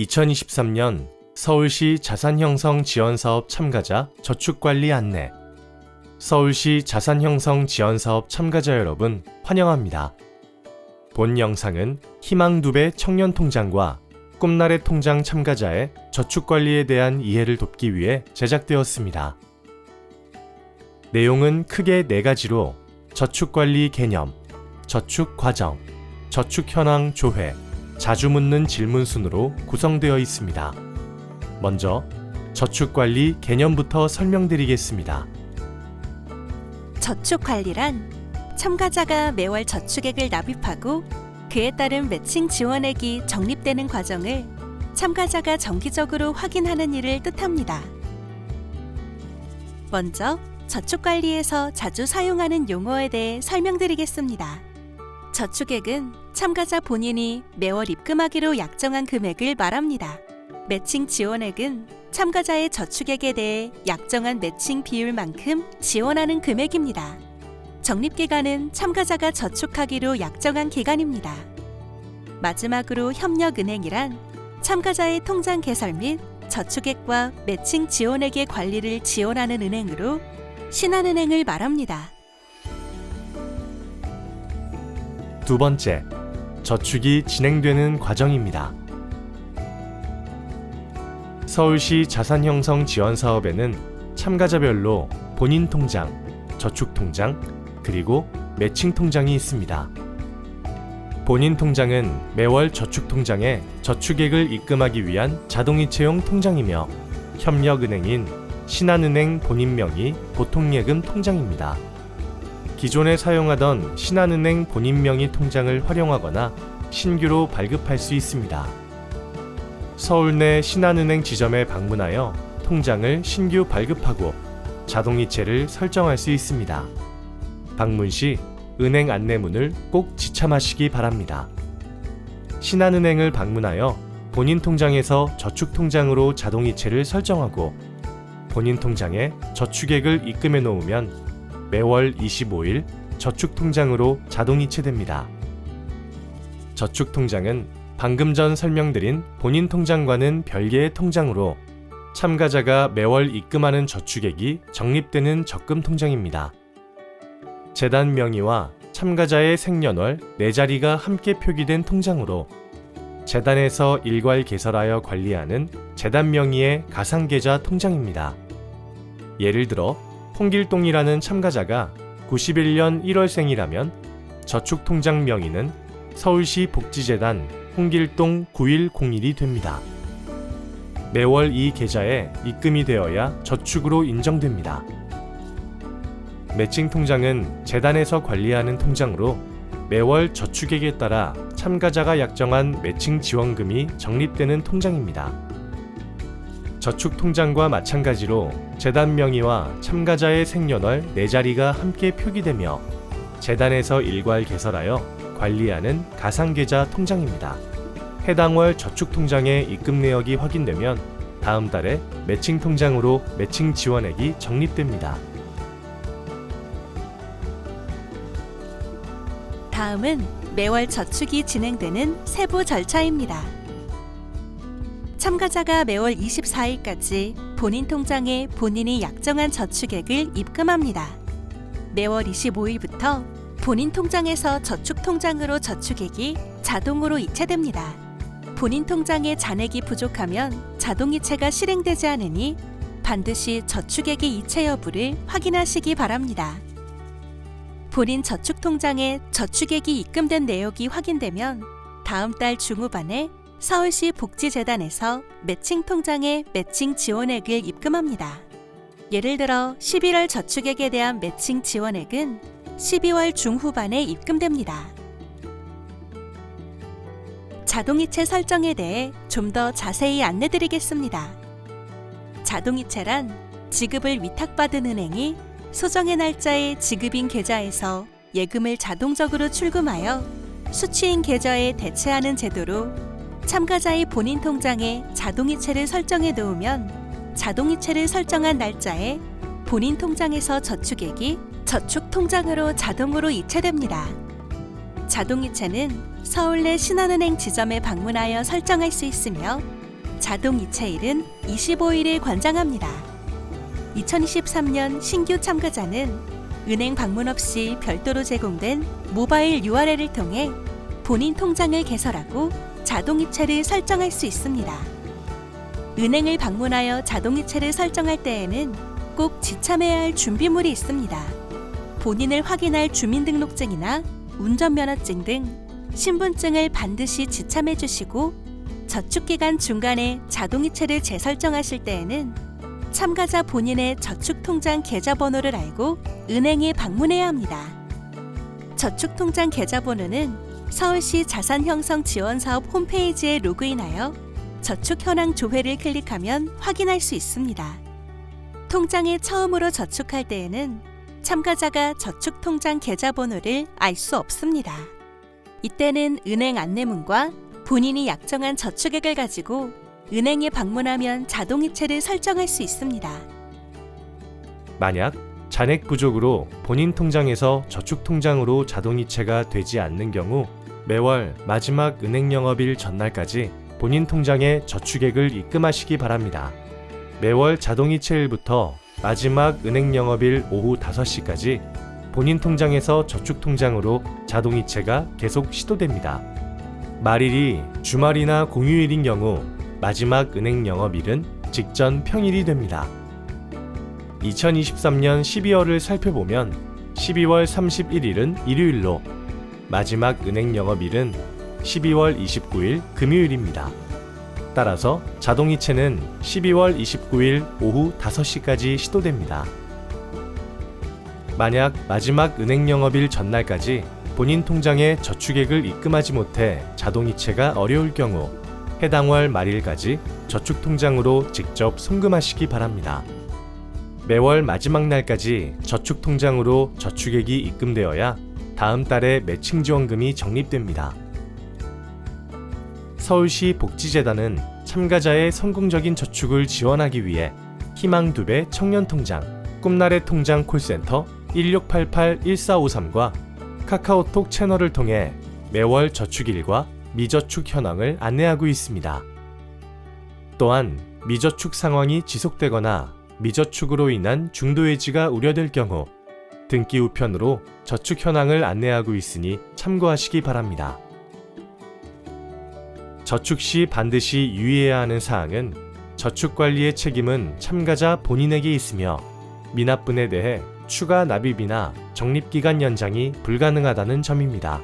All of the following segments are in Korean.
2023년 서울시 자산형성 지원사업 참가자 저축관리 안내 서울시 자산형성 지원사업 참가자 여러분 환영합니다. 본 영상은 희망 두배 청년 통장과 꿈나래 통장 참가자의 저축관리에 대한 이해를 돕기 위해 제작되었습니다. 내용은 크게 네 가지로 저축관리 개념, 저축 과정, 저축 현황 조회, 자주 묻는 질문 순으로 구성되어 있습니다. 먼저 저축관리 개념부터 설명드리겠습니다. 저축 관리란 참가자가 매월 저축액을 납입하고 그에 따른 매칭 지원액이 적립되는 과정을 참가자가 정기적으로 확인하는 일을 뜻합니다. 먼저 저축 관리에서 자주 사용하는 용어에 대해 설명드리겠습니다. 저축액은 참가자 본인이 매월 입금하기로 약정한 금액을 말합니다. 매칭 지원액은 참가자의 저축액에 대해 약정한 매칭 비율만큼 지원하는 금액입니다. 적립기간은 참가자가 저축하기로 약정한 기간입니다. 마지막으로 협력은행이란 참가자의 통장 개설 및 저축액과 매칭 지원액의 관리를 지원하는 은행으로 신한은행을 말합니다. 두 번째, 저축이 진행되는 과정입니다. 서울시 자산 형성 지원 사업에는 참가자별로 본인 통장, 저축 통장, 그리고 매칭 통장이 있습니다. 본인 통장은 매월 저축 통장에 저축액을 입금하기 위한 자동이체용 통장이며 협력은행인 신한은행 본인 명의 보통예금 통장입니다. 기존에 사용하던 신한은행 본인 명의 통장을 활용하거나 신규로 발급할 수 있습니다. 서울 내 신한은행 지점에 방문하여 통장을 신규 발급하고 자동이체를 설정할 수 있습니다. 방문 시 은행 안내문을 꼭 지참하시기 바랍니다. 신한은행을 방문하여 본인 통장에서 저축 통장으로 자동이체를 설정하고 본인 통장에 저축액을 입금해 놓으면 매월 25일 저축통장으로 자동 이체됩니다. 저축통장은 방금 전 설명드린 본인 통장과는 별개의 통장으로 참가자가 매월 입금하는 저축액이 적립되는 적금 통장입니다. 재단 명의와 참가자의 생년월 네 자리가 함께 표기된 통장으로 재단에서 일괄 개설하여 관리하는 재단 명의의 가상계좌 통장입니다. 예를 들어 홍길동이라는 참가자가 91년 1월생이라면 저축통장 명의는 서울시 복지재단 홍길동 9101이 됩니다. 매월 이 계좌에 입금이 되어야 저축으로 인정됩니다. 매칭 통장은 재단에서 관리하는 통장으로 매월 저축액에 따라 참가자가 약정한 매칭 지원금이 적립되는 통장입니다. 저축 통장과 마찬가지로 재단 명의와 참가자의 생년월 네 자리가 함께 표기되며 재단에서 일괄 개설하여 관리하는 가상계좌 통장입니다. 해당 월 저축 통장의 입금 내역이 확인되면 다음 달에 매칭 통장으로 매칭 지원액이 적립됩니다. 다음은 매월 저축이 진행되는 세부 절차입니다. 참가자가 매월 24일까지 본인 통장에 본인이 약정한 저축액을 입금합니다. 매월 25일부터 본인 통장에서 저축 통장으로 저축액이 자동으로 이체됩니다. 본인 통장에 잔액이 부족하면 자동 이체가 실행되지 않으니 반드시 저축액의 이체 여부를 확인하시기 바랍니다. 본인 저축 통장에 저축액이 입금된 내역이 확인되면 다음 달 중후반에 서울시 복지재단에서 매칭 통장에 매칭 지원액을 입금합니다. 예를 들어 11월 저축액에 대한 매칭 지원액은 12월 중후반에 입금됩니다. 자동이체 설정에 대해 좀 더 자세히 안내드리겠습니다. 자동이체란 지급을 위탁받은 은행이 소정의 날짜에 지급인 계좌에서 예금을 자동적으로 출금하여 수취인 계좌에 대체하는 제도로 참가자의 본인 통장에 자동이체를 설정해 놓으면 자동이체를 설정한 날짜에 본인 통장에서 저축액이 저축 통장으로 자동으로 이체됩니다. 자동이체는 서울 내 신한은행 지점에 방문하여 설정할 수 있으며 자동 이체일은 25일을 관장합니다. 2023년 신규 참가자는 은행 방문 없이 별도로 제공된 모바일 URL을 통해 본인 통장을 개설하고 자동 이체를 설정할 수 있습니다. 은행을 방문하여 자동 이체를 설정할 때에는 꼭 지참해야 할 준비물이 있습니다. 본인을 확인할 주민등록증이나 운전면허증 등 신분증을 반드시 지참해 주시고 저축기간 중간에 자동이체를 재설정하실 때에는 참가자 본인의 저축통장 계좌번호를 알고 은행에 방문해야 합니다. 저축통장 계좌번호는 서울시 자산 형성 지원 사업 홈페이지에 로그인하여 저축 현황 조회를 클릭하면 확인할 수 있습니다. 통장에 처음으로 저축할 때에는 참가자가 저축 통장 계좌번호를 알 수 없습니다. 이때는 은행 안내문과 본인이 약정한 저축액을 가지고 은행에 방문하면 자동이체를 설정할 수 있습니다. 만약 잔액 부족으로 본인 통장에서 저축 통장으로 자동이체가 되지 않는 경우 매월 마지막 은행 영업일 전날까지 본인 통장에 저축액을 입금하시기 바랍니다. 매월 자동이체일부터 마지막 은행 영업일 오후 5시까지 본인 통장에서 저축 통장으로 자동이체가 계속 시도됩니다. 말일이 주말이나 공휴일인 경우 마지막 은행 영업일은 직전 평일이 됩니다. 2023년 12월을 살펴보면 12월 31일은 일요일로 마지막 은행 영업일은 12월 29일 금요일입니다. 따라서 자동이체는 12월 29일 오후 5시까지 시도됩니다. 만약 마지막 은행 영업일 전날까지 본인 통장에 저축액을 입금하지 못해 자동이체가 어려울 경우 해당 월 말일까지 저축통장으로 직접 송금하시기 바랍니다. 매월 마지막 날까지 저축통장으로 저축액이 입금되어야 다음 달에 매칭 지원금이 적립됩니다. 서울시 복지재단은 참가자의 성공적인 저축을 지원하기 위해 희망 두배 청년통장, 꿈나래 통장 콜센터 1688-1453과 카카오톡 채널을 통해 매월 저축일과 미저축 현황을 안내하고 있습니다. 또한 미저축 상황이 지속되거나 미저축으로 인한 중도해지가 우려될 경우 등기 우편으로 저축 현황을 안내하고 있으니 참고하시기 바랍니다. 저축 시 반드시 유의해야 하는 사항은 저축 관리의 책임은 참가자 본인에게 있으며 미납분에 대해 추가 납입이나 적립기간 연장이 불가능하다는 점입니다.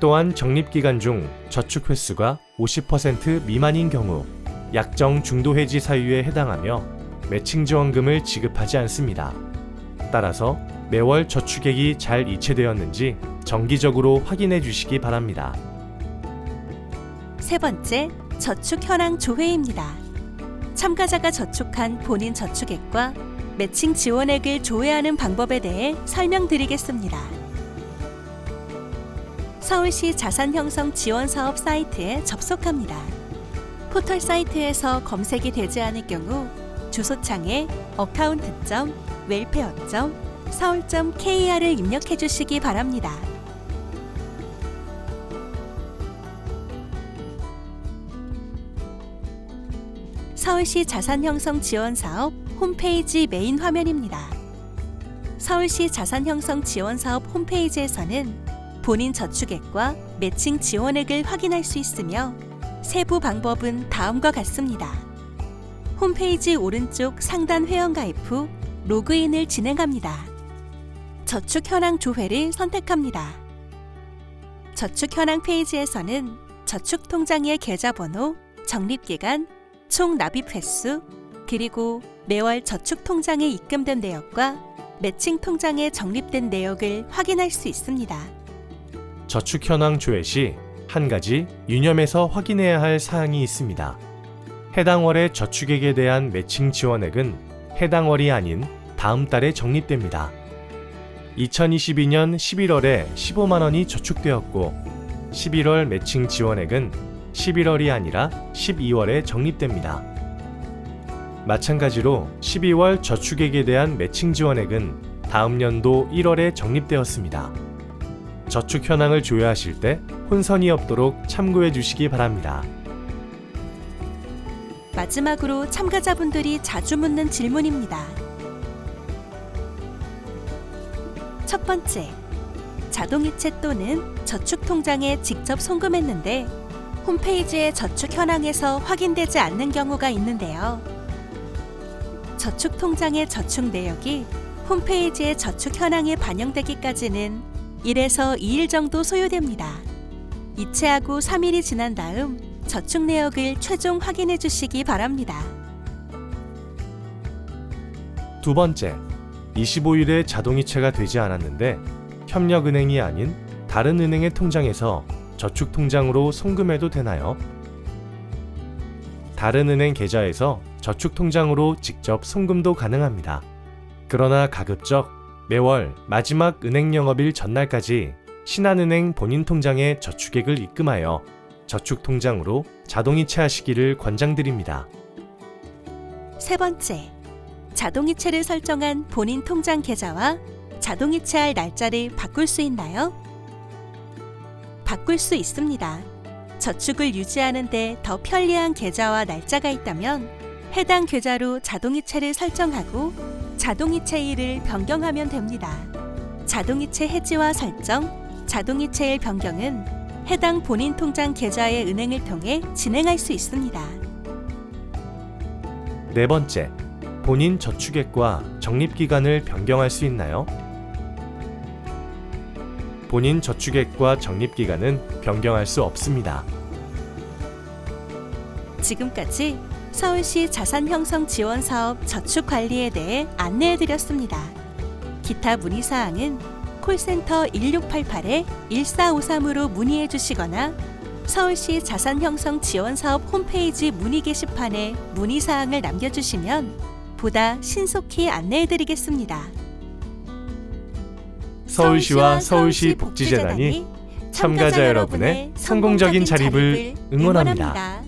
또한 적립기간 중 저축 횟수가 50% 미만인 경우 약정 중도 해지 사유에 해당하며 매칭 지원금을 지급하지 않습니다. 따라서 매월 저축액이 잘 이체되었는지 정기적으로 확인해 주시기 바랍니다. 세 번째, 저축 현황 조회입니다. 참가자가 저축한 본인 저축액과 매칭 지원액을 조회하는 방법에 대해 설명드리겠습니다. 서울시 자산 형성 지원 사업 사이트에 접속합니다. 포털 사이트에서 검색이 되지 않을 경우 주소창에 account.welfare. 서울.kr을 입력해 주시기 바랍니다. 서울시 자산형성 지원 사업 홈페이지 메인 화면입니다. 서울시 자산형성 지원 사업 홈페이지에서는 본인 저축액과 매칭 지원액을 확인할 수 있으며 세부 방법은 다음과 같습니다. 홈페이지 오른쪽 상단 회원 가입 후 로그인을 진행합니다. 저축 현황 조회를 선택합니다. 저축 현황 페이지에서는 저축 통장의 계좌번호, 적립기간, 총 납입 횟수, 그리고 매월 저축 통장에 입금된 내역과 매칭 통장에 적립된 내역을 확인할 수 있습니다. 저축 현황 조회 시 한 가지 유념해서 확인해야 할 사항이 있습니다. 해당 월의 저축액에 대한 매칭 지원액은 해당 월이 아닌 다음 달에 적립됩니다. 2022년 11월에 15만 원이 저축되었고 11월 매칭 지원액은 11월이 아니라 12월에 적립됩니다. 마찬가지로 12월 저축액에 대한 매칭 지원액은 다음 연도 1월에 적립되었습니다. 저축 현황을 조회하실 때 혼선이 없도록 참고해 주시기 바랍니다. 마지막으로 참가자분들이 자주 묻는 질문입니다. 첫 번째, 자동이체 또는 저축 통장에 직접 송금했는데 홈페이지의 저축 현황에서 확인되지 않는 경우가 있는데요. 저축 통장의 저축 내역이 홈페이지의 저축 현황에 반영되기까지는 1에서 2일 정도 소요됩니다. 이체하고 3일이 지난 다음 저축 내역을 최종 확인해 주시기 바랍니다. 두 번째, 25일에 자동이체가 되지 않았는데 협력은행이 아닌 다른 은행의 통장에서 저축 통장으로 송금해도 되나요? 다른 은행 계좌에서 저축 통장으로 직접 송금도 가능합니다. 그러나 가급적 매월 마지막 은행 영업일 전날까지 신한은행 본인 통장에 저축액을 입금하여 저축 통장으로 자동이체하시기를 권장드립니다. 세 번째, 자동이체를 설정한 본인 통장 계좌와 자동이체할 날짜를 바꿀 수 있나요? 바꿀 수 있습니다. 저축을 유지하는데 더 편리한 계좌와 날짜가 있다면 해당 계좌로 자동이체를 설정하고 자동이체일을 변경하면 됩니다. 자동이체 해지와 설정, 자동이체일 변경은 해당 본인 통장 계좌의 은행을 통해 진행할 수 있습니다. 네 번째, 본인 저축액과 적립기간을 변경할 수 있나요? 본인 저축액과 적립기간은 변경할 수 없습니다. 지금까지 서울시 자산 형성 지원 사업 저축 관리에 대해 안내해 드렸습니다. 기타 문의 사항은 콜센터 1688에 1453으로 문의해 주시거나 서울시 자산 형성 지원 사업 홈페이지 문의 게시판에 문의 사항을 남겨 주시면 보다 신속히 안내해 드리겠습니다. 서울시와 서울시 복지재단이 참가자 여러분의 성공적인 자립을 응원합니다.